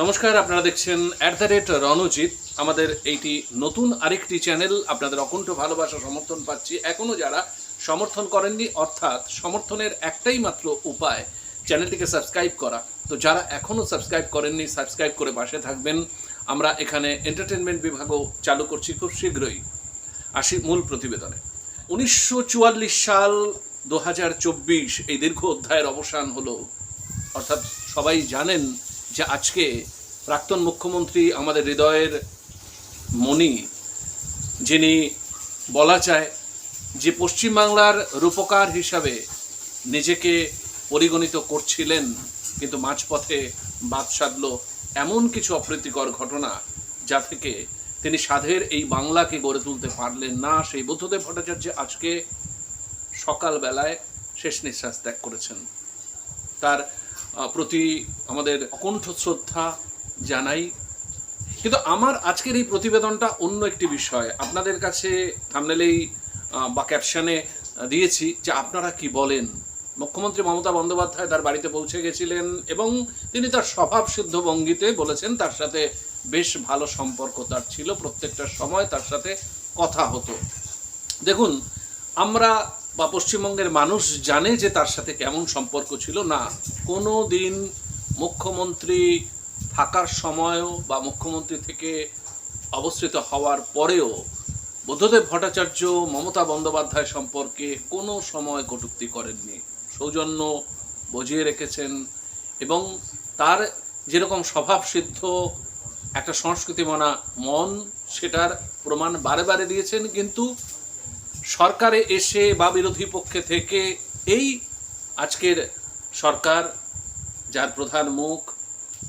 নমস্কার, আপনারা দেখছেন অ্যাট দ্য রেট রণজিৎ। আমাদের এইটি নতুন আরেকটি চ্যানেল আপনাদের অকুণ্ঠ ভালোবাসা সমর্থন পাচ্ছি। এখনও যারা সমর্থন করেননি, অর্থাৎ সমর্থনের একটাই মাত্র উপায় চ্যানেলটিকে সাবস্ক্রাইব করা। তো যারা এখনও সাবস্ক্রাইব করেননি সাবস্ক্রাইব করে পাশে থাকবেন। আমরা এখানে এন্টারটেনমেন্ট বিভাগও চালু করছি খুব শীঘ্রই। আসি মূল প্রতিবেদনে। উনিশশো চুয়াল্লিশ সাল দু হাজার চব্বিশ, এই দীর্ঘ অধ্যায়ের অবসান হলো। অর্থাৎ সবাই জানেন যে আজকে প্রাক্তন মুখ্যমন্ত্রী আমাদের হৃদয়ের মণি, যিনি বলা চায় যে পশ্চিমবাংলার রূপকার হিসাবে নিজেকে পরিগণিত করছিলেন, কিন্তু মাঝপথে বাদ সাধল এমন কিছু অপ্রীতিকর ঘটনা যা থেকে তিনি সাধের এই বাংলাকে গড়ে তুলতে পারলেন না। সেই বুদ্ধদেব ভট্টাচার্য আজকে সকালবেলায় শেষ নিঃশ্বাস ত্যাগ করেছেন। তার প্রতি আমাদের অকণ্ঠ শ্রদ্ধা জানাই। কিন্তু আমার আজকের এই প্রতিবেদনটা অন্য একটি বিষয়। আপনাদের কাছে থামনেলেই বা ক্যাপশনে দিয়েছি যে আপনারা কি বলেন? মুখ্যমন্ত্রী মমতা বন্দ্যোপাধ্যায় তার বাড়িতে পৌঁছে গেছিলেন এবং তিনি তার স্বভাব সিদ্ধ ভঙ্গিতে বলেছেন তার সাথে বেশ ভালো সম্পর্ক তার ছিল, প্রত্যেকটা সময় তার সাথে কথা হতো। দেখুন, আমরা বা পশ্চিমবঙ্গের মানুষ জানে যে তার সাথে কেমন সম্পর্ক ছিল? না কোনো দিন মুখ্যমন্ত্রী থাকার সময়ও বা মুখ্যমন্ত্রী থেকে অবস্থিত হওয়ার পরেও বুদ্ধদেব ভট্টাচার্য মমতা বন্দ্যোপাধ্যায় সম্পর্কে কোনো সময় কটূক্তি করেননি। সৌজন্য বজিয়ে রেখেছেন এবং তার যেরকম স্বভাবসিদ্ধ একটা সংস্কৃতিমনা মন, সেটার প্রমাণ বারে বারে দিয়েছেন। কিন্তু সরকারে এসে বা বিরোধী পক্ষে থেকে এই আজকের সরকার, যার প্রধান মুখ,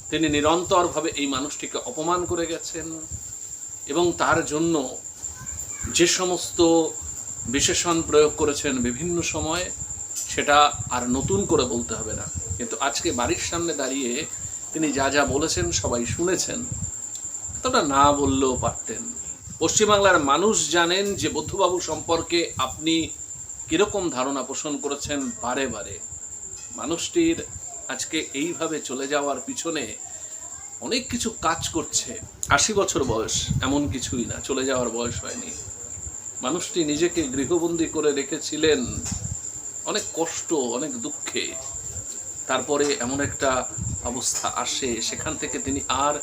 তিনি নিরন্তরভাবে এই মানুষটিকে অপমান করে গেছেন এবং তার জন্য যে সমস্ত বিশেষণ প্রয়োগ করেছেন বিভিন্ন সময়ে, সেটা আর নতুন করে বলতে হবে না। কিন্তু আজকে বাড়ির সামনে দাঁড়িয়ে তিনি যা যা বলেছেন সবাই শুনেছেন। এতটা না বললেও পারতেন। পশ্চিমবাংলার মানুষ জানেন যে বুদ্ধবাবু সম্পর্কে আপনি কীরকম ধারণা পোষণ করেছেন বারে বারে। মানুষটির আজকে এইভাবে চলে যাওয়ার পিছনে অনেক কিছু কাজ করছে। আশি বছর বয়স, এমন কিছুই না, চলে যাওয়ার বয়স হয়নি। মানুষটি নিজেকে গৃহবন্দী করে রেখেছিলেন অনেক কষ্ট, অনেক দুঃখে। তারপরে এমন একটা অবস্থা আসে, সেখান থেকে তিনি আর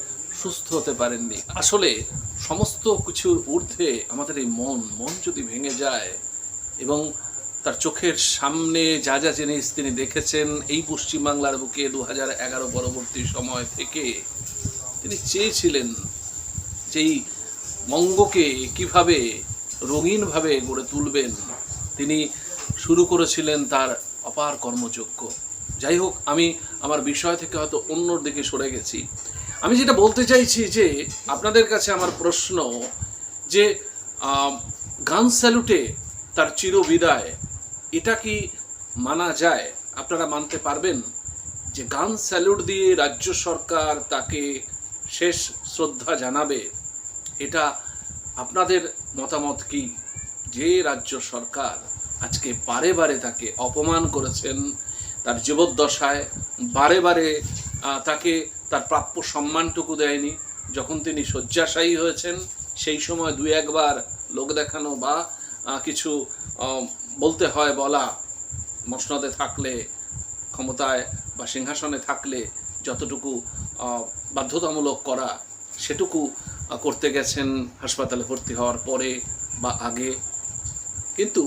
সুস্থ হতে পারেননি। আসলে সমস্ত কিছুর ঊর্ধ্বে আমাদের এই মন মন যদি ভেঙে যায় এবং তার চোখের সামনে যা যা জিনিস তিনি দেখেছেন, এই পশ্চিমবাংলার বুকে দু হাজার এগারো পরবর্তী সময় থেকে তিনি চেয়েছিলেন যেই বঙ্গকে কীভাবে রঙিনভাবে গড়ে তুলবেন। তিনি শুরু করেছিলেন তার অপার কর্মযোগ্য যাই হোক, আমি আমার বিষয় থেকে হয়তো অন্যর দিকে সরে গেছি। আমি যেটা বলতে চাইছি যে আপনাদের কাছে আমার প্রশ্ন যে গান স্যালুটে তার চির বিদায় এটা কি মানা যায়? আপনারা মানতে পারবেন যে গান স্যালুট দিয়ে রাজ্য সরকার তাকে শেষ শ্রদ্ধা জানাবে? এটা আপনাদের মতামত কি? যে রাজ্য সরকার আজকে বারে বারে তাকে অপমান করেছেন, তার জীবদ্দশায় বারে বারে তাকে তার প্রাপ্য সম্মানটুকু দেয়নি। যখন তিনি শয্যাশায়ী হয়েছেন, সেই সময় দুই একবার লোক দেখানো বা কিছু বলতে হয়, বলা মসনদে থাকলে, ক্ষমতায় বা সিংহাসনে থাকলে যতটুকু বাধ্যতামূলক করা, সেটুকু করতে গেছেন, হাসপাতালে ভর্তি হওয়ার পরে বা আগে। কিন্তু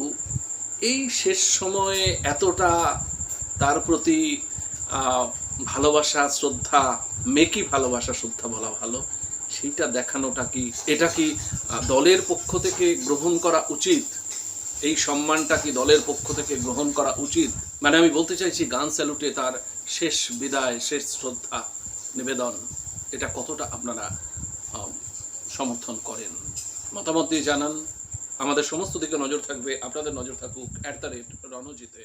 এই শেষ সময়ে এতটা তার প্রতি ভালোবাসা, শ্রদ্ধা মেকি ভালোবাসা, শ্রদ্ধা বলা ভালো। সেইটা দেখানোটা কি, এটা কি দলের পক্ষ থেকে গ্রহণ করা উচিত? এই সম্মানটা কি দলের পক্ষ থেকে গ্রহণ করা উচিত? মানে আমি বলতে চাইছি, গান স্যালুটে তার শেষ বিদায়, শেষ শ্রদ্ধা নিবেদন, এটা কতটা আপনারা সমর্থন করেন? মতামত দিয়ে জানান। আমাদের সমস্ত দিকে নজর থাকবে। আপনাদের নজর থাকুক অ্যাট দ্য রেট রণজিতে।